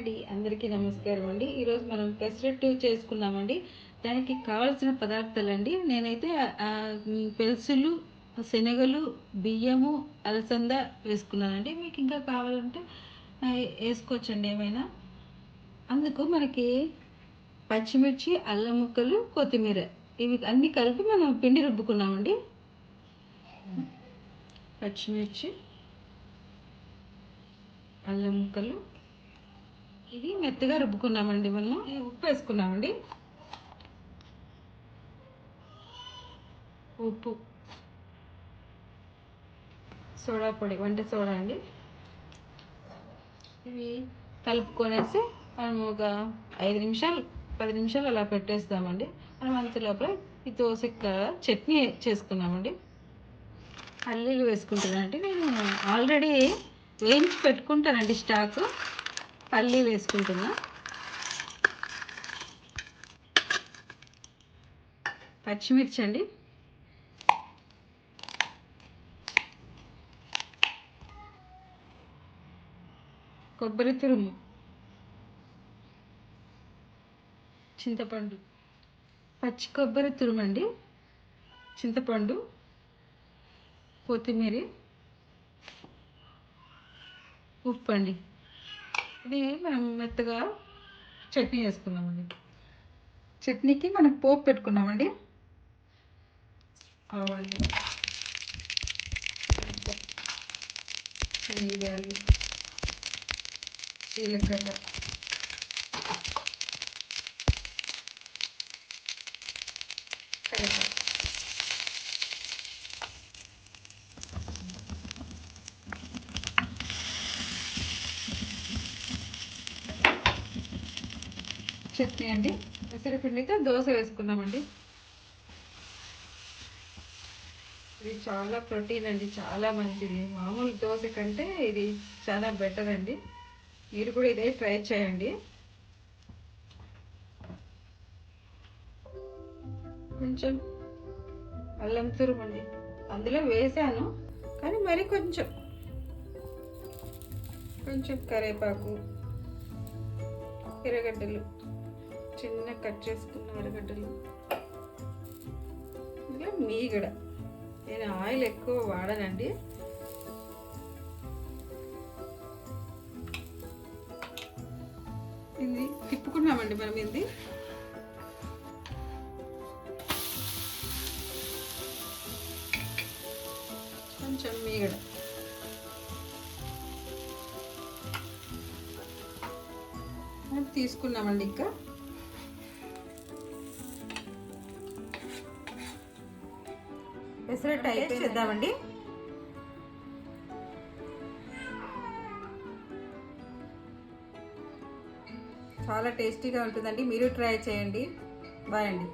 అండి అందరికీ నమస్కారం అండి. ఈరోజు మనం పెసరట్టు చేసుకున్నామండి దానికి కావాల్సిన పదార్థాలు అండి నేనైతే పెసులు శనగలు బియ్యము అలసంద వేసుకున్నానండి. మీకు ఇంకా కావాలంటే వేసుకోవచ్చండి ఏమైనా. అందుకు మనకి పచ్చిమిర్చి అల్లం ముక్కలు కొత్తిమీర. ఇవి అన్నీ కలిపి మనం పిండి రుబ్బుకున్నామండి. పచ్చిమిర్చి అల్లం ముక్కలు ఇది మెత్తగా రుబ్బుకున్నామండి మనం ఉప్పు వేసుకున్నామండి. ఉప్పు. సోడా పొడి వంట సోడా అండి. ఇవి కలుపుకొనేసి మనం ఒక ఐదు నిమిషాలు పది నిమిషాలు అలా పెట్టేస్తామండి. మనం అంత లోపల ఈ దోశ చట్నీ చేసుకున్నామండి. అల్లీలు వేసుకుంటున్నానండి. నేను ఆల్రెడీ వేయించి పెట్టుకుంటానండి స్టాకు. పల్లీలు వేసుకుంటున్నా. పచ్చిమిర్చి అండి కొబ్బరి తురుము. చింతపండు. పచ్చి కొబ్బరి తురుమండి. చింతపండు. కొత్తిమీర. ఉప్పు అండి ఇది మనం మెత్తగా చట్నీ వేసుకున్నామండి చట్నీకి మనం పోపు పెట్టుకున్నామండి. ఆవాలు శనగలు జీలకర్ర. కరివేపాకు. చట్నీ అండి. పెసరపిండితో దోశ వేసుకున్నామండి. ఇది చాలా ప్రోటీన్ అండి చాలా మంచిది. మామూలు దోశ కంటే ఇది చాలా బెటర్ అండి. మీరు కూడా ఇదే ట్రై చేయండి. కొంచెం అల్లం తురుమండి అందులో వేసాను కానీ మరి కొంచెం కొంచెం కరివేపాకు ఎర్రగడ్డలు చిన్న కట్ చేసుకున్న ఆడగడ్డలు ఇందులో మీగడ. నేను ఆయిల్ ఎక్కువ వాడనండి. ఇది తిప్పుకున్నామండి మనం ఇది. కొంచెం మీగడ. తీసుకున్నామండి ఇంకా. పెసరట్టు అయిపోయి చేద్దామండి. చాలా టేస్టీగా ఉంటుందండి. మీరు ట్రై చేయండి. బాయ్ అండి.